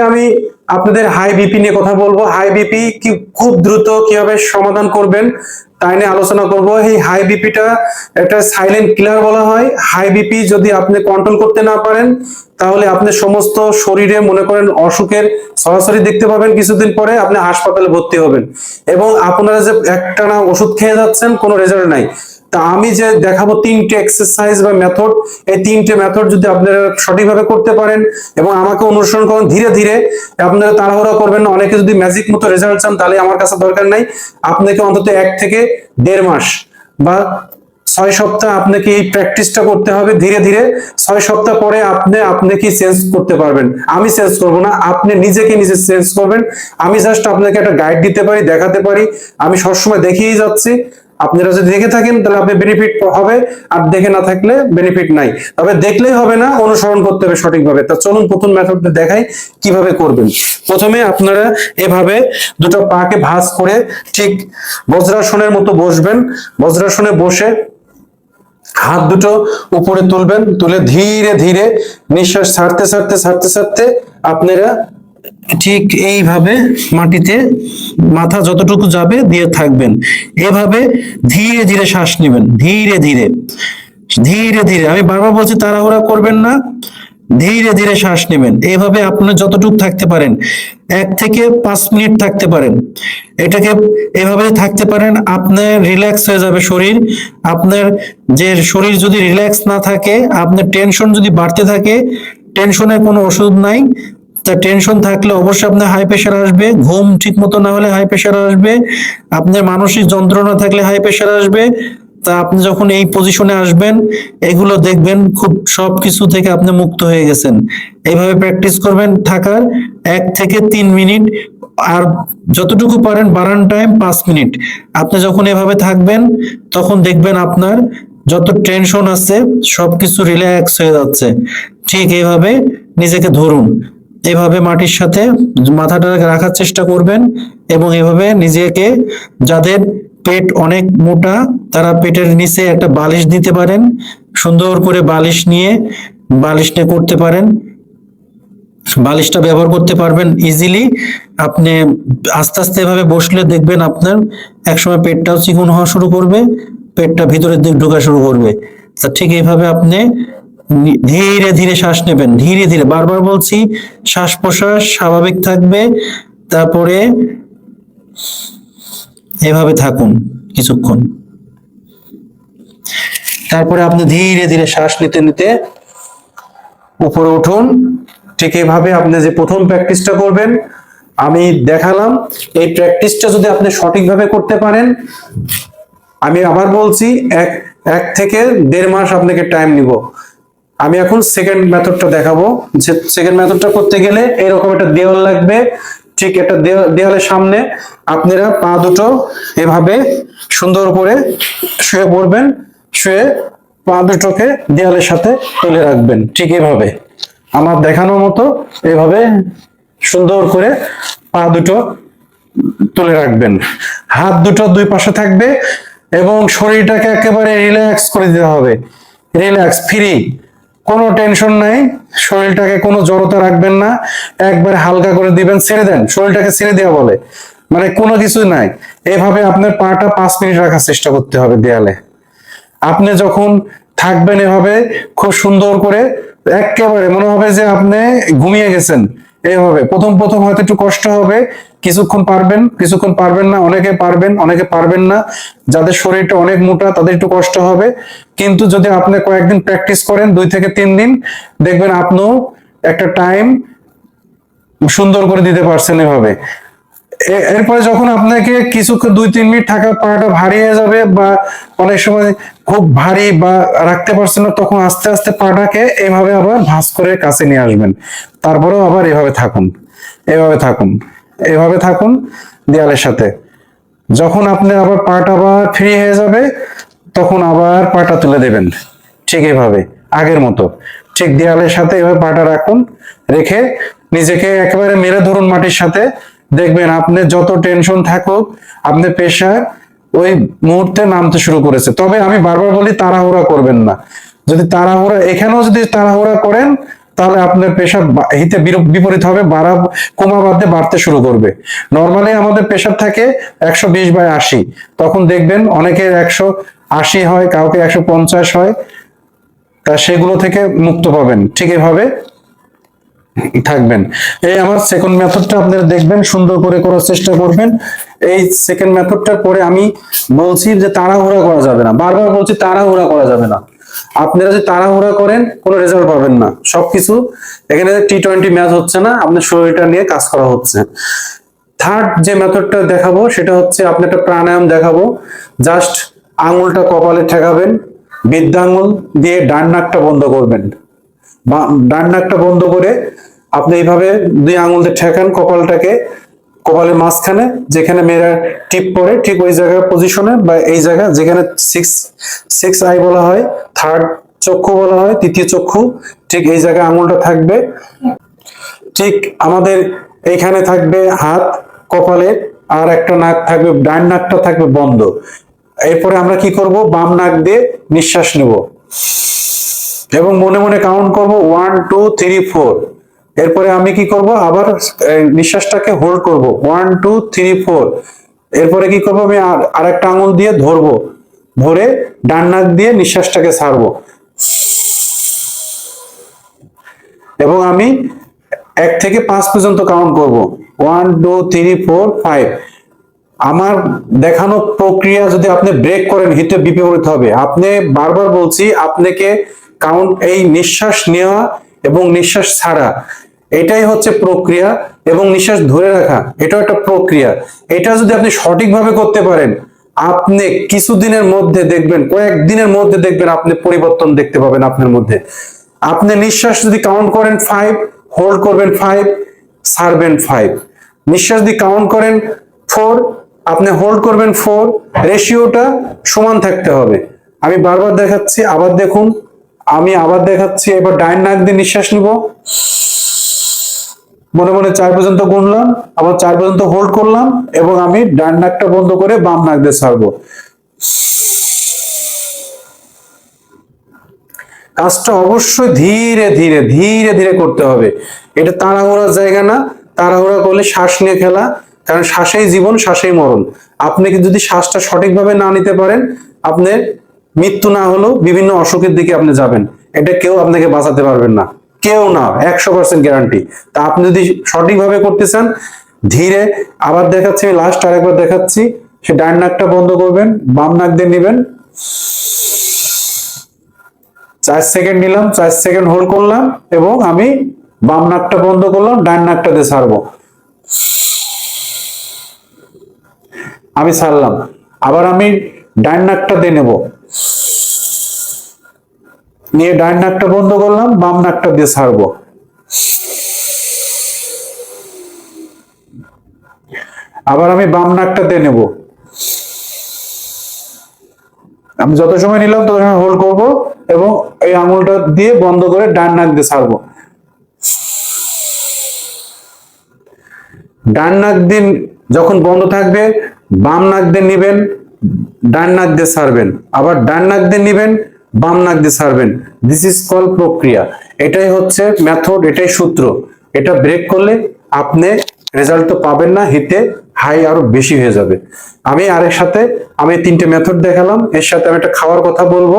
আমি আপনাদের high BP নিয়ে কথা বলব। হাই বিপি কি খুব দ্রুত কীভাবে সমাধান করবেন তাই নিয়ে আলোচনা করব। এই হাই বিপিটা একটা সাইলেন্ট কিলার বলা হয়। হাই বিপি যদি আপনি কন্ট্রোল করতে না পারেন, তাহলে আপনি সমস্ত শরীরে মনে করেন অসুখের সরাসরি দেখতে পাবেন। কিছুদিন পরে আপনি হাসপাতালে ভর্তি হবেন। এবং আপনারা যে একটানা ওষুধ খেয়ে যাচ্ছেন, কোনো রেজাল্ট নাই। তা আমি যে দেখাবো তিনটে এক্সারসাইজ বা মেথড এই তিনটে মেথড যদি আপনারা সঠিকভাবে করতে পারেন এবং আমাকে অনুসরণ করেন ধীরে ধীরে, আপনারা তাড়াহুড়া করবেন না। অনেকে যদি ম্যাজিক মতো রেজাল্ট চান, তাহলে আমার কাছে দরকার নাই। আপনাকে অন্তত এক থেকে দেড় মাস বা ছয় সপ্তাহ আপনাকে এই প্র্যাকটিসটা করতে হবে ধীরে ধীরে। ছয় সপ্তাহ পরে আপনি আপনি কি চেঞ্জ করতে পারবেন? আমি চেঞ্জ করব না, আপনি নিজেকে নিজে চেঞ্জ করবেন। আমি জাস্ট আপনাকে একটা গাইড দিতে পারি, দেখাতে পারি। আমি সবসময় দেখিয়েই যাচ্ছি। আপনারা যদি দেখে থাকেন, তাহলে আপনি বেনিফিট হবে। আর দেখে না থাকলে বেনিফিট নাই। তবে দেখলেই হবে না, অনুসরণ করতে হবে সঠিকভাবে। তা চলুন প্রথম মেথডটা দেখাই, কীভাবে করবেন। প্রথমে আপনারা এভাবে দুটো পাকে ভাঁজ করে ঠিক বজ্রাসনের মতো বসবেন। বজ্রাসনে বসে হাত দুটো উপরে তুলবেন, তুলে ধীরে ধীরে নিঃশ্বাস ছাড়তে ছাড়তে ছাড়তে ছাড়তে আপনারা ঠিক এইভাবে মাটিতে মাথা যতটুকু যাবে দিয়ে থাকবেন। এভাবে ধীরে ধীরে শ্বাস নেবেন, ধীরে ধীরে ধীরে ধীরে। আমি বারবার বলছি, তাড়াহুড়া করবেন না, ধীরে ধীরে শ্বাস নেবেন। এভাবে আপনি যতটুকু থাকতে পারেন, এক থেকে পাঁচ মিনিট থাকতে পারেন। এটাকে এভাবে থাকতে পারেন, আপনার রিল্যাক্স হয়ে যাবে শরীর। আপনার যে শরীর যদি রিল্যাক্স না থাকে, আপনার টেনশন যদি বাড়তে থাকে, টেনশনের কোনো ওষুধ নাই। তা টেনশন থাকলে অবশ্যই আপনার হাই প্রেশার আসবে। ঘুম ঠিক মতো না হলে হাই প্রেশার আসবে। আপনার মানসিক যন্ত্রণা থাকলে হাই প্রেশার আসবে। তা আপনি যখন এই পজিশনে আসবেন, এগুলো দেখবেন খুব সবকিছু থেকে আপনি মুক্ত হয়ে গেছেন। এইভাবে প্র্যাকটিস করবেন থাকার এক থেকে তিন মিনিট আর যতটুকু পারেন বাড়ান টাইম পাঁচ মিনিট আপনি যখন এভাবে থাকবেন, তখন দেখবেন আপনার যত টেনশন আছে, সবকিছু রিল্যাক্স হয়ে যাচ্ছে। ঠিক এইভাবে নিজেকে ধরুন। এভাবে মাটির সাথে মাথাটা রাখার চেষ্টা করবেন এবং এভাবে নিজেকে, যাদের পেট অনেক মোটা, তারা পেটের নিচে একটা বালিশ দিতে পারেন। সুন্দর করে বালিশ নিয়ে বালিশ নিয়ে করতে পারেন। বালিশটা ব্যবহার করতে পারবেন ইজিলি আপনি আস্তে আস্তে এভাবে বসলে দেখবেন আপনার একসময় পেটটাও চিকন হওয়া শুরু করবে, পেটটা ভিতরের দিক ঢোকা শুরু করবে। তা ঠিক এইভাবে আপনি ধীরে ধীরে শ্বাস নেবেন, ধীরে ধীরে। বারবার বলছি, শ্বাস প্রশ্বাস স্বাভাবিক থাকবে, তারপরে এভাবে থাকুন কিছুক্ষণ। তারপরে আপনি ধীরে ধীরে শ্বাস নিতে নিতে উপরে উঠুন। ঠিক এইভাবে আপনি যে প্রথম প্র্যাকটিসটা করবেন, আমি দেখালাম, এই প্র্যাকটিসটা যদি আপনি সঠিকভাবে করতে পারেন, আমি আবার বলছি, এক এক থেকে দেড় মাস আপনাকে টাইম নিব। আমি এখন সেকেন্ড মেথডটা দেখাবো। যে সেকেন্ড মেথডটা করতে গেলে এরকম একটা দেওয়াল লাগবে, ঠিক একটা দেওয়া- দেওয়ালের সামনে। আপনারা পা দুটো এভাবে সুন্দর করে শুয়ে পড়বেন, শুয়ে পা দুটোকে দেওয়ালের সাথে তুলে রাখবেন, ঠিক এভাবে। আমার দেখানোর মতো এভাবে সুন্দর করে পা দুটো তুলে রাখবেন। হাত দুটো দুই পাশে থাকবে এবং শরীরটাকে একেবারে রিল্যাক্স করে দিতে হবে। রিল্যাক্স ফ্রি কোনো টেনশন নাই, শরীরটাকে কোনো জড়তা রাখবেন না, একবার হালকা করে দিবেন, ছেড়ে দেন, শরীরটাকে ছেড়ে দেওয়া বলে। মানে কোনো কিছু নাই। এভাবে আপনার পাটা পাঁচ মিনিট রাখার চেষ্টা করতে হবে দেয়ালে। আপনি যখন থাকবেন এভাবে, খুব সুন্দর করে, একেবারে মনে হবে যে আপনি ঘুমিয়ে গেছেন। এইভাবে প্রথম প্রথম হয়তো একটু কষ্ট হবে। কিছুক্ষণ পারবেন কিছুক্ষণ পারবেন না। অনেকে পারবেন অনেকে পারবেন না। যাদের শরীরটা অনেক মোটা, তাদের একটু কষ্ট হবে। কিন্তু যদি আপনি কয়েকদিন প্র্যাকটিস করেন, দুই থেকে তিন দিন, দেখবেন আপনিও একটা টাইম সুন্দর করে দিতে পারছেন এভাবে। এরপরে যখন আপনাকে কিছু, দুই, তিন মিনিট থাকা পাটা ভারী যাবে বা অনেক সময় খুব ভারী বা রাখতে পারছেন না, তখন আস্তে আস্তে পাটাকে এভাবে আবার ভাঁজ করে কাছে নিয়ে আসবেন। তারপরেও আবার এভাবে থাকুন এভাবে থাকুন এভাবে থাকুন দেয়ালের সাথে। যখন আপনি আবার পাটা আবার ফ্রি হয়ে যাবে, তখন আবার পাটা তুলে দেবেন, ঠিক এভাবে, আগের মতো। ঠিক দেয়ালের সাথে এভাবে পাটা রাখুন, রেখে নিজেকে একেবারে মেরে ধরুন মাটির সাথে। দেখবেন আপনি যত টেনশন থাকুক আপনি প্রেশার ওই মুহূর্তে নামতে শুরু করেছে। তবে আমি বারবার বলি, তাড়াহুড়া করবেন না। যদি তাড়াহুড়া, এখানেও যদি তাড়াহুড়া করেন, তাহলে আপনার প্রেশার হিতে বিপরীত হবে, বাড়া, কমা বাদে বাড়তে শুরু করবে। নর্মালি আমাদের প্রেশার থাকে একশো বিশ বাই আশি। তখন দেখবেন অনেকের একশো আশি হয়, কাউকে একশো পঞ্চাশ হয়, তা সেগুলো থেকে মুক্ত পাবেন। ঠিক এভাবে থাকবেন। এই আমার সেকেন্ড মেথডটা আপনারা দেখবেন, সুন্দর করে করার চেষ্টা করবেন। এই সেকেন্ড মেথডটার পরে আমি বলছি যে তাড়াহুড়া করা যাবে না। বারবার বলছি তাড়াহুড়া করা যাবে না। আপনারা যদি তাড়াহুড়া করেন, কোনো রেজাল্ট পাবেন না। সবকিছু এখানে টি টোয়েন্টি ম্যাচ হচ্ছে না, আপনার শরীরটা নিয়ে কাজ করা হচ্ছে। থার্ড যে মেথডটা দেখাবো, সেটা হচ্ছে আপনি একটা প্রাণায়াম দেখাবো। জাস্ট আঙুলটা কপালে ঠেকাবেন, বৃদ্ধাঙ্গুল দিয়ে ডান নাকটা বন্ধ করবেন। ডান নাকটা বন্ধ করে আপনি এইভাবে দুই আঙুল দিয়ে ঠেকান কপালটাকে, কপালের মাঝখানে, যেখানে মেয়েরা টিপ পরে, ঠিক ওই জায়গায় পজিশনে বা এই জায়গা, যেখানে সিক্স সিক্স আই বলা হয় থার্ড চক্ষু বলা হয়, তৃতীয় চক্ষু, ঠিক এই জায়গায় আঙুলটা থাকবে। ঠিক আমাদের এখানে থাকবে হাত, কপালে, আর একটা নাক থাকবে, ডান নাকটা থাকবে বন্ধ। এরপরে আমরা কি করব? বাম নাক দিয়ে নিঃশ্বাস নেব। এবং মনে মনে কাউন্ট করব ওয়ান টু থ্রি ফোর এরপরে আমি কি করব? আবার নিঃশ্বাসটাকে হোল্ড করব। ওয়ান টু থ্রি ফোর এরপরে কি করব? আমি আর, আরেকটা আঙুল দিয়ে ধরবো। ধরে ডান নাক দিয়ে নিঃশ্বাসটাকে ছাড়বো। এবং আমি এক থেকে পাঁচ পর্যন্ত কাউন্ট করব। One two three four five আমার দেখানো প্রক্রিয়া যদি আপনি ব্রেক করেন, হিতে বিপরীত হবে। আপনি বারবার বলছি, আপনাকে কাউন্ট, এই নিঃশ্বাস নেওয়া এবং নিঃশ্বাস ছাড়া। এটাই হচ্ছে প্রক্রিয়া এবং নিঃশ্বাস ধরে রাখা। এটাও একটা প্রক্রিয়া। এটা যদি আপনি সঠিকভাবে করতে পারেন, আপনি কিছুদিনের মধ্যে দেখবেন, কয়েকদিনের মধ্যে দেখবেন আপনি পরিবর্তন দেখতে পাবেন আপনার মধ্যে। আপনি নিঃশ্বাস যদি কাউন্ট করেন ফাইভ হোল্ড করবেন ফাইভ ছাড়বেন ফাইভ নিঃশ্বাস যদি কাউন্ট করেন ফোর আপনি হোল্ড করবেন ফোর রেশিওটা সমান থাকতে হবে। আমি বারবার দেখাচ্ছি, আবার দেখুন। আমি আবার দেখাচ্ছি, এবার ডাইন নাক দিয়ে নিঃশ্বাস নিব। মনে মনে চার পর্যন্ত গুনলাম, আবার চার পর্যন্ত হোল্ড করলাম এবং আমি ডান নাকটা বন্ধ করে বাম নাক দিয়ে ছাড়বো। কাজটা অবশ্যই ধীরে ধীরে ধীরে ধীরে করতে হবে। এটা তাড়াহুড়ার জায়গা না, তাড়াহুড়া করলে শ্বাস নিয়ে খেলা, কারণ শ্বাসেই জীবন, শ্বাসেই মরণ। আপনি যদি শ্বাসটা সঠিকভাবে না নিতে পারেন, আপনি মৃত্যু না হলেও বিভিন্ন অসুখের দিকে আপনি যাবেন। এটা কেউ আপনাকে বাঁচাতে পারবেন না। কেউ না, একশো পার্সেন্ট গ্যারান্টি তা আপনি যদি সঠিকভাবে করতে চান, ধীরে আবার দেখাচ্ছি, আমি লাস্ট আরেকবার দেখাচ্ছি। সে ডান নাকটা বন্ধ করবেন, বাম নাক দিয়ে নেবেন। চার সেকেন্ড নিলাম, চার সেকেন্ড হোল্ড করলাম এবং আমি বাম নাকটা বন্ধ করলাম, ডান নাকটা দিয়ে ছাড়বো। আমি ছাড়লাম। আবার আমি ডান নাকটা দিয়ে নেব। নিয়ে ডান নাকটা বন্ধ করলাম, বাম নাকটা দিয়ে ছাড়বো। আবার আমি বাম নাকটা দিয়ে নেব। আমি যত সময় নিলাম তত সময় হোল্ড করব এবং এই আঙুলটা দিয়ে বন্ধ করে ডান নাক দিয়ে ছাড়বো। ডান নাক দিন যখন বন্ধ থাকবে, বাম নাক দিয়ে নিবেন। ডান নাক দিয়ে ছাড়বেন আবার ডান নাক দিয়ে নিবেন, বাম নাক দিয়ে ছাড়বেন দিস ইজ কল প্রক্রিয়া। এটাই হচ্ছে মেথড এটাই সূত্র। এটা ব্রেক করলে আপনি রেজাল্ট তো পাবেন না হিতে হাই আরও বেশি হয়ে যাবে। আমি আরেক সাথে, আমি তিনটে মেথড দেখালাম। এর সাথে আমি একটা খাওয়ার কথা বলব।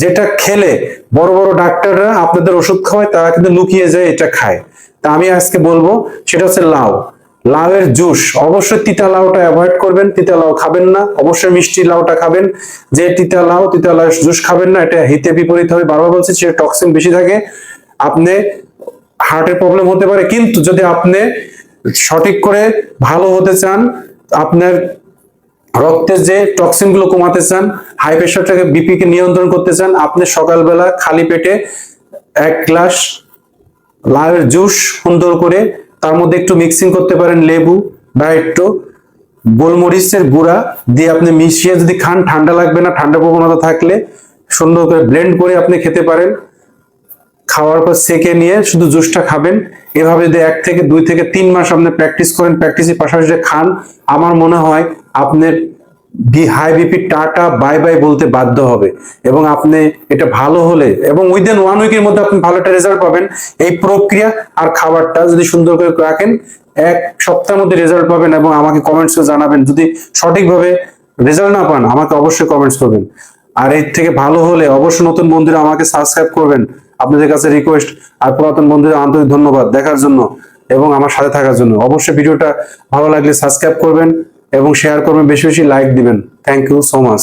যেটা খেলে বড় বড় ডাক্তাররা আপনাদের ওষুধ খাওয়ায়, তারা কিন্তু লুকিয়ে যায়, এটা খায়। তা আমি আজকে বলব, সেটা হচ্ছে লাউ। লাউয়ের জুস। অবশ্যই তিতা লাউটা অ্যাভয়েড করবেন। তিতা লাউ খাবেন না। অবশ্যই মিষ্টি লাউটা খাবেন। যে তিতা লাউ তিতা লাউ জুস খাবেন না, এটা হিতে বিপরীত হবে। বারবার বলছি সে টক্সিন বেশি থাকে। আপনি হার্টের প্রবলেম হতে পারে। কিন্তু যদি আপনি সঠিক করে ভালো হতে চান, আপনার রক্তের যে টক্সিনগুলো কমাতে চান হাই প্রেশারটাকে বিপি কে নিয়ন্ত্রণ করতে চান, আপনি সকালবেলা খালি পেটে এক গ্লাস লাউয়ের জুস সুন্দর করে তার মধ্যে একটু মিক্সিং করতে পারেন লেবু বা একটু গোলমরিচের গুঁড়া দিয়ে আপনি মিশিয়ে যদি খান, ঠান্ডা লাগবে না, ঠান্ডা প্রবণতা থাকলে সুন্দর করে ব্লেন্ড করে আপনি খেতে পারেন। খাওয়ার পর সেকে নিয়ে শুধু জুসটা খাবেন। এভাবে যদি এক থেকে দুই থেকে তিন মাস আপনি প্র্যাকটিস করেন প্র্যাকটিসের পাশাপাশি খান, আমার মনে হয় আপনার B high BP tata, bye bye বলতে বাধ্য হবে। এবং আপনি এটা ভালো হলে, এবং উইদিন ওয়ান উইকের মধ্যে আপনি ভালো একটা রেজাল্ট পাবেন। এই প্রক্রিয়া আর খাবারটা যদি সুন্দর করে রাখেন, এক সপ্তাহের মধ্যে রেজাল্ট পাবেন এবং আমাকে কমেন্টসে জানাবেন। যদি সঠিকভাবে রেজাল্ট না পান, আমাকে অবশ্যই কমেন্টস করবেন। আর এর থেকে ভালো হলে অবশ্যই নতুন বন্ধুরা আমাকে সাবস্ক্রাইব করবেন। আপনাদের কাছে রিকোয়েস্ট আর পুরাতন বন্ধুদের আন্তরিক ধন্যবাদ দেখার জন্য এবং আমার সাথে থাকার জন্য। অবশ্যই ভিডিওটা ভালো লাগলে সাবস্ক্রাইব করবেন। এবং শেয়ার করবেন বেশি বেশি লাইক দিবেন। Thank you so much